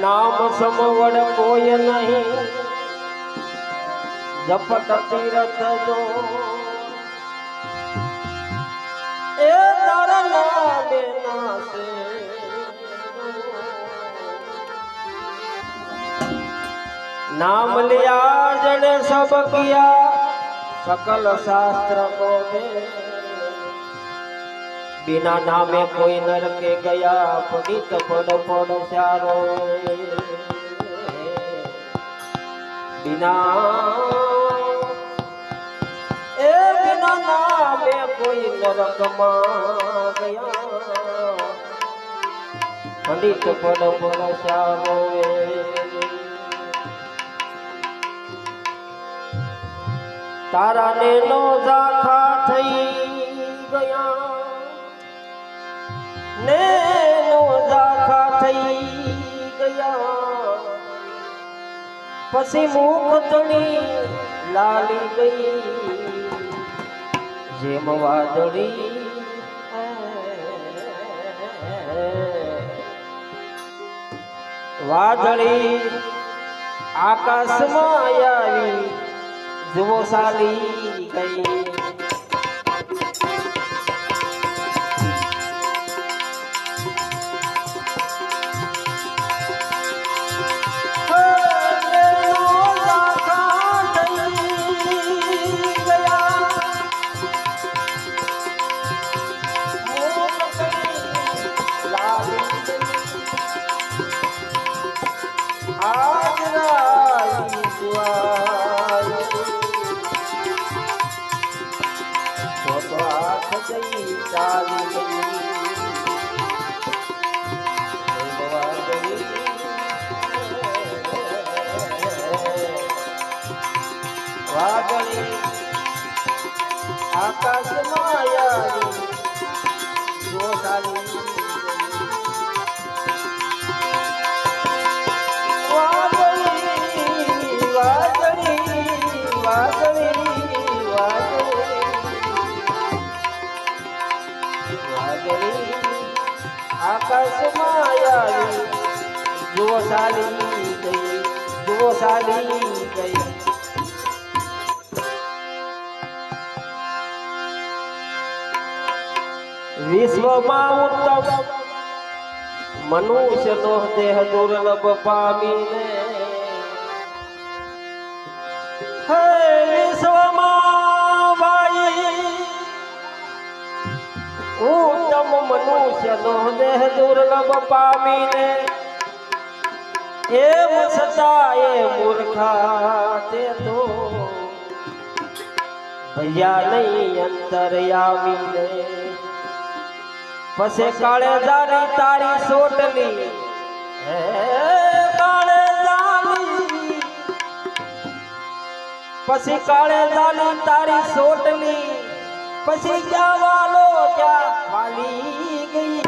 નામ સમવડ કોઈ નહીં જપટ તીરથ જો એ તારા નામે નાસે नाम लिया जन सब किया सकल शास्त्र को दे બિના નામે કોઈ નરકે ગયા પડિત પડ પડ ચારો. બિના એ બિના નામે કોઈ નરકમાં ગયા. પડિત પડ પડ ચારો. તારા ને નો જાખા થઈ ગયા. ને નો ઝાખા થઈ ગયા. પછી મુખ તણી લાલી ગઈ. જેમ વાદળી વાદળી આકાશમાં આવી, જુઓ સાલી ગઈ. સાલી ગઈ જુઓ સાલી ગઈ વિશ્વમાં ઉત્તમ મનુષ્યનો દેહ દુર્લભ પામીને. હે વિશ્વમાં ભાઈ, ઉત્તમ મનુષ્યનો દેહ દુર્લભ પામીને. એમ છતાં એ તે તો ભૈયા નહીં અંતરયામીને પછી કાળે દારી તારી સોટલી. દારી. પછી કાળે દાલી તારી સોટલી. પછી જવાનો ક્યાં વાલી ગઈ.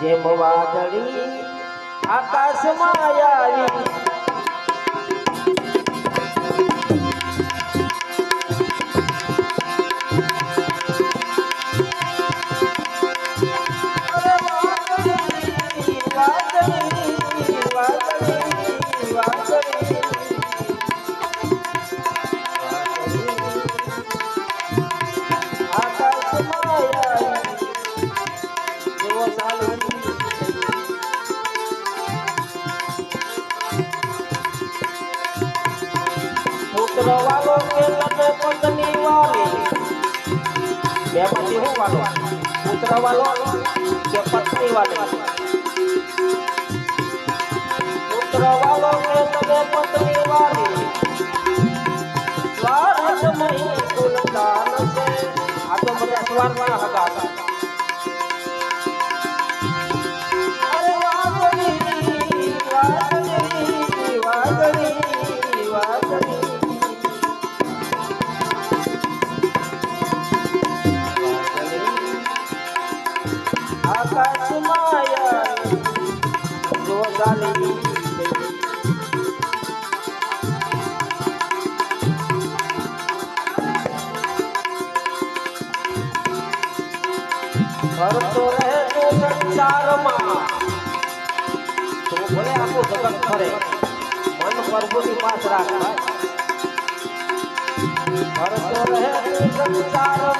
જેમ વાદળી આકાશમાં આવી વાલો કે તને પત્ની વાલી બે પછી હું વાલો પુત્ર વાલો કે પત્ની વાલી પુત્ર વાલો કે તને પત્ની વાલી સ્વાર્થ નહીં કુલદાન છે આ તો બધા સ્વાર્થના હતા. ફરતો રહે તો સંસારમાં તો ભલે આખું જગત ફરે, મન પ્રભુની પાસ રાખ. ફરતો રહે તો સંસારમાં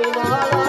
યાદ જો